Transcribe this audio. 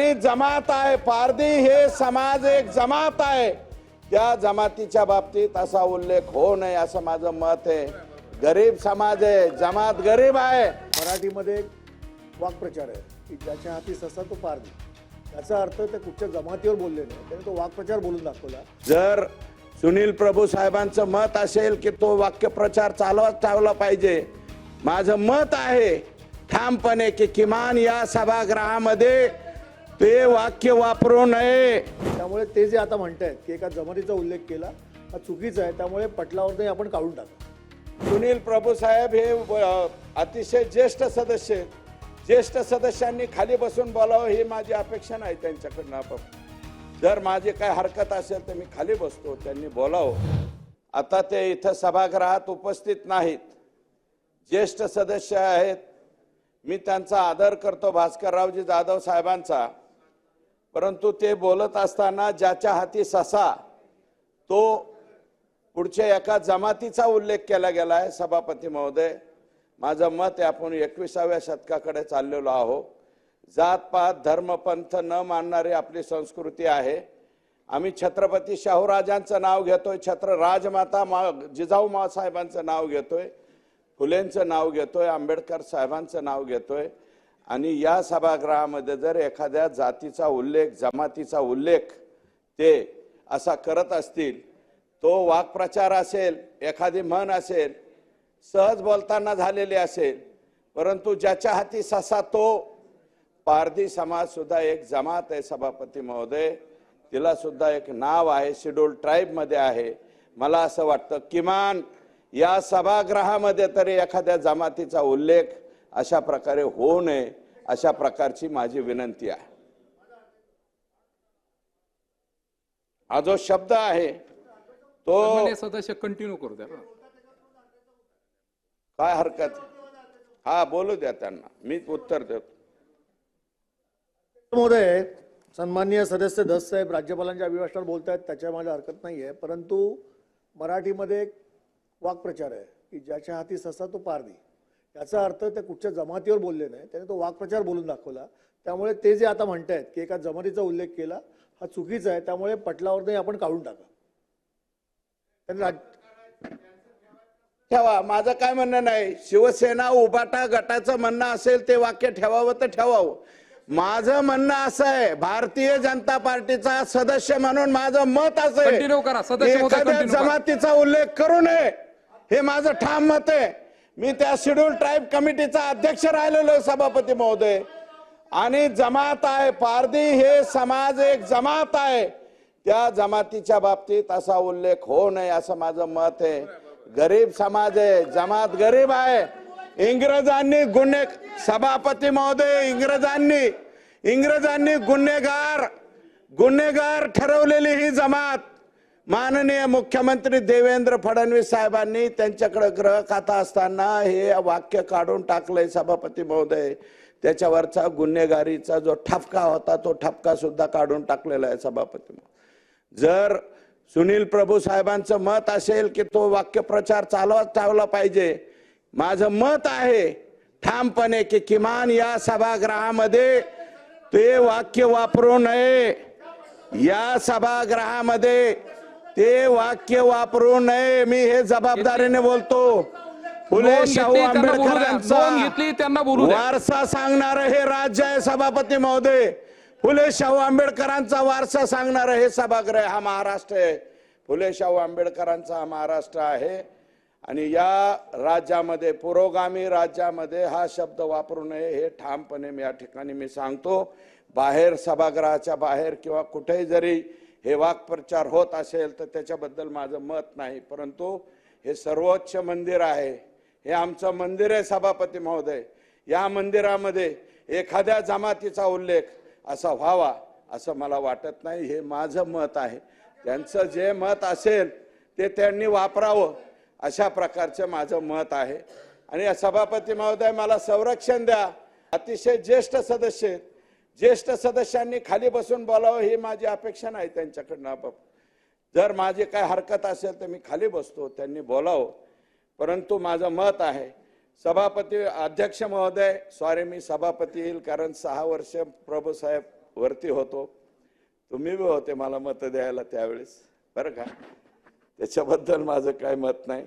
आणि जमात आहे पारधी हे समाज एक जमात आहे. त्या जमातीच्या बाबतीत असा उल्लेख होऊ नये असं माझं मत आहे. गरीब समाज आहे जमात गरीब आहे. मराठीमध्ये एक वाक्प्रचार आहे की ज्याच्या हाती ससा तो पार दे याचा अर्थ ते कुठच्या जमातीवर बोलले नाही त्याने तो वाक्प्रचार बोलून दाखवला. जर सुनील प्रभू साहेबांचं मत असेल की तो वाक्यप्रचार चालवत ठेवला पाहिजे. माझं मत आहे ठामपणे की किमान या सभागृहामध्ये ते वाक्य वापरू नये. त्यामुळे ते जे आता म्हणतायत की एका जमातीचा उल्लेख केला हा चुकीचा आहे. त्यामुळे पटलावर नाही आपण काढून टाका. सुनील प्रभू साहेब हे अ, अतिशय ज्येष्ठ सदस्य आहेत. ज्येष्ठ सदस्यांनी खाली बसून बोलावं ही माझी अपेक्षा नाही त्यांच्याकडनं आपण. जर माझी काय हरकत असेल तर मी खाली बसतो त्यांनी बोलावं. आता ते इथं सभागृहात उपस्थित नाहीत. ज्येष्ठ सदस्य आहेत. मी त्यांचा आदर करतो भास्कररावजी जाधव साहेबांचा. परंतु ते बोलत असताना ज्याच्या हाती ससा तो पुढच्या एका जमातीचा उल्लेख केला गेला आहे सभापती महोदय. माझं मत आहे आपण एकविसाव्या शतकाकडे चाललेलो आहो जात पात न मानणारी आपली संस्कृती आहे. आम्ही छत्रपती शाहूराजांचं नाव घेतोय छत्र राजमाता मा जिजाऊ मासाहेबांचं नाव घेतोय फुलेंचं नाव घेतोय आंबेडकर साहेबांचं नाव घेतोय. आणि या सभागृहामध्ये जर एखाद्या जातीचा उल्लेख जमातीचा उल्लेख ते असा करत असतील तो वाक्प्रचार असेल एखादी म्हण असेल सहज बोलताना झालेली असेल परंतु ज्याच्या हाती ससा तो पारधी समाजसुद्धा एक जमात आहे सभापती महोदय. तिला सुद्धा एक नाव आहे शेड्यूल ट्राईबमध्ये आहे. मला असं वाटतं किमान या सभागृहामध्ये तरी एखाद्या जमातीचा उल्लेख अशा प्रकारे होऊ नये. अशा प्रकारची माझी विनंती आहे. हा जो शब्द आहे तो सन्मान्य सदस्य कंटिन्यू करू द्या ना काय हरकत? हा बोलू द्या त्यांना. मी उत्तर देतो. महोदय सन्माननीय सदस्य दस साहेब राज्यपालांच्या अभिभाषणात बोलतायत त्याच्या माझ्या हरकत नाही आहे परंतु मराठीमध्ये एक वाक्प्रचार आहे की ज्याच्या हाती ससा तो पार दे याचा अर्थ ते कुठच्या जमातीवर बोलले नाही. त्याने तो वाक्प्रचार बोलून दाखवला. त्यामुळे ते जे आता म्हणतायत की एका जमातीचा उल्लेख केला हा चुकीचा आहे. त्यामुळे पटलावर नाही आपण काढून टाका. त्यांनी ठेवा. माझं काय म्हणणं नाही. शिवसेना उबाटा गटाचं म्हणणं असेल ते वाक्य ठेवावं तर ठेवावं. माझं म्हणणं असं आहे भारतीय जनता पार्टीचा सदस्य म्हणून माझं मत असं आहे. एखाद्या. जमातीचा उल्लेख करू नये. हे माझं ठाम मत आहे. मी त्या शेड्यूल ट्राईब कमिटीचा अध्यक्ष राहिलेलो आहे सभापती महोदय. आणि जमात आहे पारधी हे समाज एक जमात आहे. त्या जमातीच्या बाबतीत असा उल्लेख होऊ नये असं माझं मत आहे. गरीब समाज आहे जमात गरीब आहे. इंग्रजांनी गुन्हे सभापती महोदय इंग्रजांनी इंग्रजांनी गुन्हेगार गुन्हेगार ठरवलेली ही जमात. माननीय मुख्यमंत्री देवेंद्र फडणवीस साहेबांनी त्यांच्याकडे ग्रह खाता असताना हे वाक्य काढून टाकलंय सभापती महोदय. त्याच्यावरचा गुन्हेगारीचा जो ठपका होता तो ठपका सुद्धा काढून टाकलेला आहे सभापती जर सुनील प्रभू साहेबांचं मत असेल की तो वाक्यप्रचार चालवत ठेवला पाहिजे माझं मत आहे ठामपणे की किमान या सभागृहामध्ये ते वाक्य वापरू नये. या सभागृहामध्ये ते वाक्य वापरू नये मी हे जबाबदारीने बोलतो. फुले शाहू. आंबेडकरांचा त्यांना बोलू. वारसा सांगणार हे राज्य आहे सभापती महोदय. फुले शाहू आंबेडकरांचा वारसा सांगणार हे सभागृह हा महाराष्ट्र आहे. फुले शाहू आंबेडकरांचा हा महाराष्ट्र आहे. आणि या राज्यामध्ये पुरोगामी राज्यामध्ये हा शब्द वापरू नये हे ठामपणे मी या ठिकाणी मी सांगतो. बाहेर सभागृहाच्या बाहेर किंवा कुठेही जरी हे वाक्प्रचार होत असेल तर त्याच्याबद्दल माझं मत नाही. परंतु हे सर्वोच्च मंदिर आहे. हे आमचं मंदिर आहे सभापती महोदय. या मंदिरामध्ये एखाद्या जमातीचा उल्लेख असा व्हावा असं मला वाटत नाही. हे माझं मत आहे. त्यांचं जे मत असेल ते त्यांनी वापरावं अशा प्रकारचं माझं मत आहे. आणि या सभापती महोदय मला संरक्षण द्या. अतिशय ज्येष्ठ सदस्य आहेत. ज्येष्ठ सदस्यांनी खाली बसून बोलावं ही माझी अपेक्षा नाही त्यांच्याकडनं आपाप जर माझी काय हरकत असेल तर मी खाली बसतो त्यांनी बोलावं. परंतु माझं मत आहे सभापती अध्यक्ष महोदय सॉरी मी सभापती येईल कारण सहा वर्ष प्रभू साहेब वरती होतो. तुम्ही बी होते मला मत द्यायला त्यावेळेस बरं का? त्याच्याबद्दल माझं काय मत नाही.